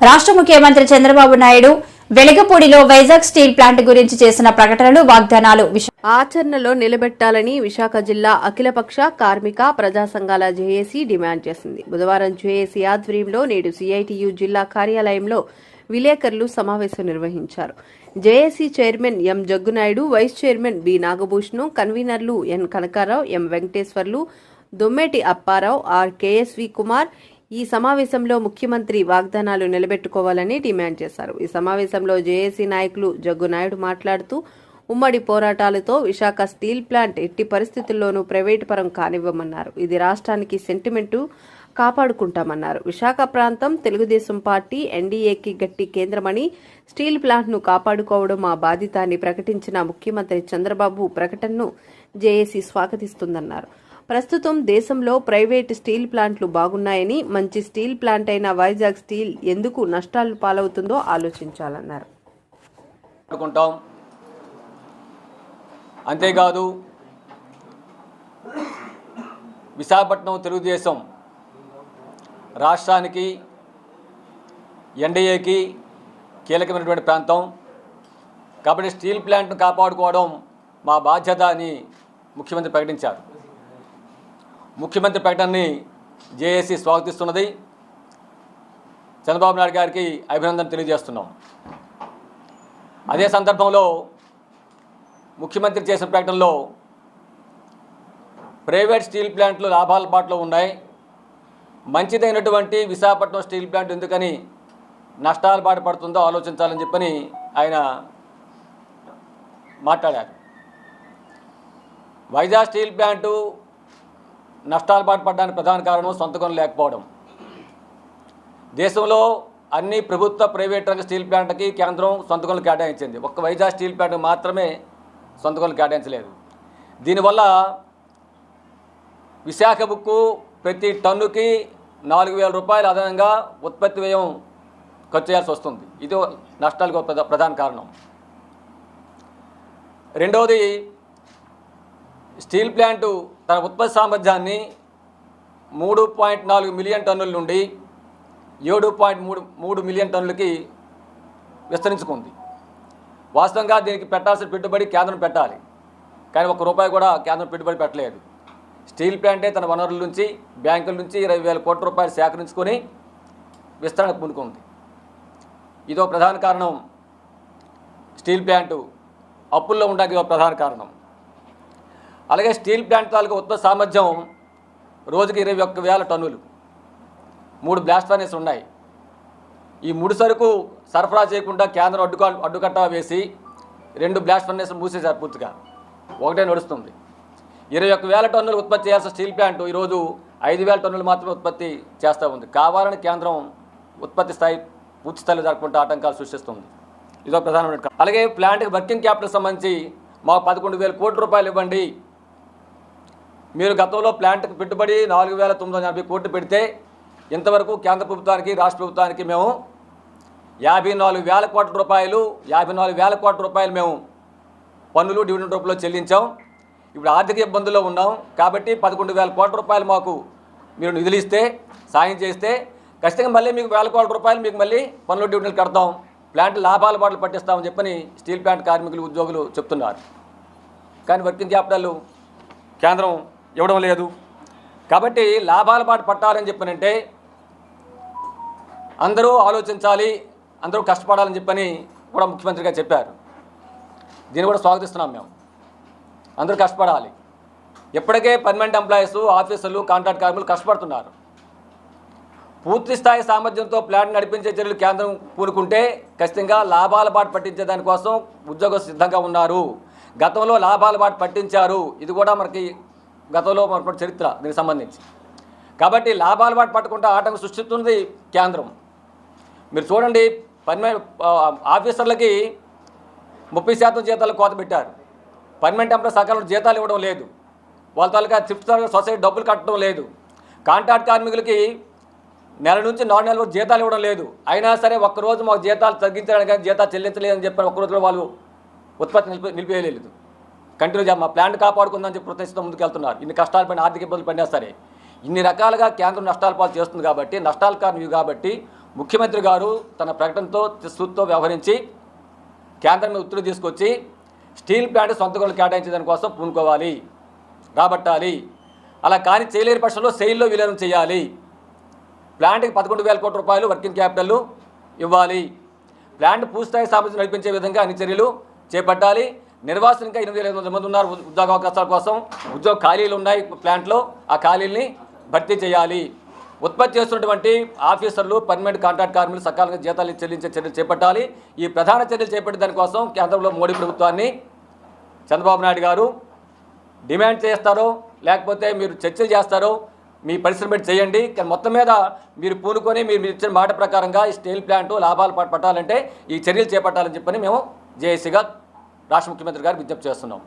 రాష్ట్ర ముఖ్యమంత్రి చంద్రబాబు నాయుడు వెలగపూడిలో వైజాగ్ స్టీల్ ప్లాంట్ గురించి చేసిన ప్రకటనలు వాగ్దానాలు ఆచరణలో నిలబెట్టాలని విశాఖ జిల్లా అఖిలపక్ష కార్మిక ప్రజా సంఘాల జేఏసీ డిమాండ్ చేసింది. బుధవారం జేఏసీ ఆధ్వర్యంలో నేడు సిఐటియు జిల్లా కార్యాలయంలో విలేకరులు సమావేశం నిర్వహించారు. JAC chairman M Jaggunaidu vice chairman B Nagabhushan కన్వీనర్లు N Kanakarao M Venkateswarlu Dommeti Apparao R KSV Kumar ఈ సమావేశంలో ముఖ్యమంత్రి వాగ్దానాలు నిలబెట్టుకోవాలని డిమాండ్ చేశారు. ఈ సమావేశంలో జేఏసీ నాయకులు జగ్గునాయుడు మాట్లాడుతూ ఉమ్మడి పోరాటాలతో విశాఖ స్టీల్ ప్లాంట్ ఎట్టి పరిస్థితుల్లోనూ ప్రైవేటు పరం కానివ్వమన్నారు. ఇది రాష్ట్రానికి సెంటిమెంటు కాపాడుకుంటామన్నారు. విశాఖ ప్రాంతం తెలుగుదేశం పార్టీ ఎన్డీఏకి గట్టి కేంద్రమని స్టీల్ ప్లాంట్ను కాపాడుకోవడం మా బాధ్యత అని ప్రకటించిన ముఖ్యమంత్రి చంద్రబాబు ప్రకటనను జేఏసీ స్వాగతిస్తుందన్నారు. ప్రస్తుతం దేశంలో ప్రైవేట్ స్టీల్ ప్లాంట్లు బాగున్నాయని మంచి స్టీల్ ప్లాంట్ అయిన వైజాగ్ స్టీల్ ఎందుకు నష్టాలు పాలవుతుందో ఆలోచించాలన్నారు. అనుకుంటాం. అంతేకాదు విశాఖపట్నం తెలుగుదేశం రాష్ట్రానికి ఎన్డీఏకి కీలకమైనటువంటి ప్రాంతం. కాబట్టి స్టీల్ ప్లాంట్ను కాపాడుకోవడం మా బాధ్యత అని ముఖ్యమంత్రి ప్రకటించారు. ముఖ్యమంత్రి ప్రకటనని జేఏసీ స్వాగతిస్తున్నది. చంద్రబాబు నాయుడు గారికి అభినందన తెలియజేస్తున్నాం. అదే సందర్భంలో ముఖ్యమంత్రి చేసిన ప్రకటనలో ప్రైవేట్ స్టీల్ ప్లాంట్లు లాభాల పాటలో ఉన్నాయి. మంచిదైనటువంటి విశాఖపట్నం స్టీల్ ప్లాంట్ ఎందుకని నష్టాల బాట పడుతుందో ఆలోచించాలని చెప్పని ఆయన మాట్లాడారు. వైజాగ్ స్టీల్ ప్లాంటు నష్టాలు బాటపడడానికి ప్రధాన కారణం సొంత కొనులు లేకపోవడం. దేశంలో అన్ని ప్రభుత్వ ప్రైవేట్ రంగ స్టీల్ ప్లాంట్కి కేంద్రం సొంత కొనులు కేటాయించింది. ఒక్క వైజాగ్ స్టీల్ ప్లాంట్ మాత్రమే సొంత కొనులు కేటాయించలేదు. దీనివల్ల విశాఖ బుక్కు ప్రతి టన్నుకి నాలుగు వేల రూపాయలు అదనంగా ఉత్పత్తి వ్యయం ఖర్చు చేయాల్సి వస్తుంది. ఇది నష్టాలకు ఒక ప్రధాన కారణం. రెండవది స్టీల్ ప్లాంటు తన ఉత్పత్తి సామర్థ్యాన్ని మూడు పాయింట్ నాలుగు మిలియన్ టన్నుల నుండి ఏడు పాయింట్ మూడు మూడు మిలియన్ టన్నులకి విస్తరించుకుంది. వాస్తవంగా దీనికి పెట్టాల్సిన పెట్టుబడి కేంద్రం పెట్టాలి. కానీ ఒక్క రూపాయి కూడా కేంద్రం పెట్టుబడి పెట్టలేదు. స్టీల్ ప్లాంటే తన వనరుల నుంచి బ్యాంకుల నుంచి ఇరవై వేల కోట్ల రూపాయలు సేకరించుకొని విస్తరణకు పూనుకుంది ఇదో ప్రధాన కారణం. స్టీల్ ప్లాంటు అప్పుల్లో ఉండడానికి ఇదో ప్రధాన కారణం. అలాగే స్టీల్ ప్లాంట్ తాలూకా ఉత్పత్తి సామర్థ్యం రోజుకి ఇరవై ఒక్క వేల టన్నులు. మూడు బ్లాస్ట్ ఫర్నేస్ ఉన్నాయి. ఈ ముడి సరుకు సరఫరా చేయకుండా కేంద్రం అడ్డుక అడ్డుకట్ట వేసి రెండు బ్లాస్ట్ ఫర్నేస్ మూసేశారు పూర్తిగా. ఒకటే నడుస్తుంది. ఇరవై ఒక్క వేల టన్నులు ఉత్పత్తి చేయాల్సిన స్టీల్ ప్లాంట్ ఈరోజు ఐదు వేల టన్నులు మాత్రమే ఉత్పత్తి చేస్తూ ఉంది. కావాలని కేంద్రం ఉత్పత్తి స్థాయి పూర్తి స్థాయిలో జరగకుండా ఆటంకాలు సృష్టిస్తుంది. ఇదో ప్రధానమైన అలాగే ప్లాంట్కి వర్కింగ్ క్యాపిటల్ సంబంధించి మాకు పదకొండు వేల కోట్ల రూపాయలు ఇవ్వండి. మీరు గతంలో ప్లాంట్కి పెట్టుబడి నాలుగు వేల తొమ్మిది వందల ఎనభై కోట్లు పెడితే ఇంతవరకు కేంద్ర ప్రభుత్వానికి రాష్ట్ర ప్రభుత్వానికి మేము యాభై నాలుగు వేల కోట్ల రూపాయలు యాభై నాలుగు వేల కోట్ల రూపాయలు మేము పన్నులు డివిడెండ్ రూపంలో చెల్లించాం. ఇప్పుడు ఆర్థిక ఇబ్బందుల్లో ఉన్నాం. కాబట్టి పదకొండు వేల కోట్ల రూపాయలు మాకు మీరు నిధులు ఇస్తే సాయం చేస్తే ఖచ్చితంగా మళ్ళీ మీకు వేల కోట్ల రూపాయలు మీకు మళ్ళీ పన్నులు డివిడెండ్లు కడతాం. ప్లాంట్ లాభాల బాటలు పట్టిస్తామని చెప్పని స్టీల్ ప్లాంట్ కార్మికులు ఉద్యోగులు చెప్తున్నారు. కానీ వర్కింగ్ క్యాపిటల్ కేంద్రం ఇవ్వడం లేదు. కాబట్టి లాభాల పాటు పట్టాలని చెప్పనంటే అందరూ ఆలోచించాలి అందరూ కష్టపడాలని చెప్పని కూడా ముఖ్యమంత్రి గారు చెప్పారు. దీన్ని కూడా స్వాగతిస్తున్నాం మేము. అందరూ కష్టపడాలి. ఇప్పటికే పర్మనెంట్ ఎంప్లాయీస్ ఆఫీసర్లు కాంట్రాక్ట్ కార్మికులు కష్టపడుతున్నారు. పూర్తి స్థాయి సామర్థ్యంతో ప్లాట్ నడిపించే చర్యలు కేంద్రం పూనుకుంటే ఖచ్చితంగా లాభాల బాట పట్టించే దానికోసం ఉద్యోగ సిద్ధంగా ఉన్నారు. గతంలో లాభాల బాట పట్టించారు. ఇది కూడా మనకి గతంలో మరొకటి చరిత్ర దీనికి సంబంధించి. కాబట్టి లాభాల బాట పట్టకుండా ఆటంకం సృష్టిస్తున్నది కేంద్రం. మీరు చూడండి పర్మనెంట్ ఆఫీసర్లకి ముప్పై శాతం జీతాలు కోత పెట్టారు. పర్మనెంట్ ఎంప్లాయ్ సకాలంలో జీతాలు ఇవ్వడం లేదు. వాళ్ళ తాలూకా త్రిప్స్ సొసైటీ డబ్బులు కట్టడం లేదు. కాంట్రాక్ట్ కార్మికులకి నెల నుంచి నాలుగు నెలల వరకు జీతాలు ఇవ్వడం లేదు. అయినా సరే ఒక్కరోజు మాకు జీతాలు తగ్గించడానికి కానీ జీతాలు చెల్లించలేదని చెప్పి ఒక్కరోజు వాళ్ళు ఉత్పత్తి నిలిపి నిలిపేయలేదు కంటిన్యూ చేయాలి మా ప్లాంట్ కాపాడుకుందని చెప్పి ప్రతిష్టం ముందుకు వెళ్తున్నారు ఇన్ని కష్టాలు పడిన ఆర్థిక ఇబ్బందులు పడినా సరే ఇన్ని రకాలుగా కేంద్రం నష్టాల పాలు చేస్తుంది కాబట్టి నష్టాల కారణం ఇవి కాబట్టి ముఖ్యమంత్రి గారు తన ప్రకటనతో సూత్తో వ్యవహరించి కేంద్రం మీద ఒత్తిడి తీసుకొచ్చి స్టీల్ ప్లాంట్ సొంత గొడవలు కేటాయించే కోసం పూనుకోవాలి రాబట్టాలి. అలా కానీ చేయలేని పక్షంలో సెయిల్లో విలీనం చేయాలి. ప్లాంట్కి పదకొండు వేల కోట్ల రూపాయలు వర్కింగ్ క్యాపిటల్ ఇవ్వాలి. ప్లాంట్ పూర్తిస్థాయి సామర్థ్యం నడిపించే విధంగా అన్ని చర్యలు చేపట్టాలి. నిర్వాసనంగా ఎనిమిది వేల ఐదు వందల మంది ఉన్నారు ఉద్యోగ అవకాశాల కోసం. ఉద్యోగ ఖాళీలు ఉన్నాయి ప్లాంట్లో. ఆ ఖాళీల్ని భర్తీ చేయాలి. ఉత్పత్తి చేస్తున్నటువంటి ఆఫీసర్లు పర్మనెంట్ కాంట్రాక్ట్ కార్మికులు సకాలంగా జీతాలు చెల్లించే చర్యలు చేపట్టాలి. ఈ ప్రధాన చర్యలు చేపట్టి దానికోసం కేంద్రంలో మోడీ ప్రభుత్వాన్ని చంద్రబాబు నాయుడు గారు డిమాండ్ చేస్తారో లేకపోతే మీరు చర్చలు చేస్తారో మీ పరిశ్రమ చేయండి. కానీ మొత్తం మీద మీరు పూనుకొని మీరు మీరు ఇచ్చిన మాట ప్రకారంగా ఈ స్టీల్ ప్లాంట్ లాభాలు పట్టాలంటే ఈ చర్యలు చేపట్టాలని చెప్పని మేము జేఏసీగా రాష్ట్ర ముఖ్యమంత్రి గారు విజ్ఞప్తి చేస్తున్నాం.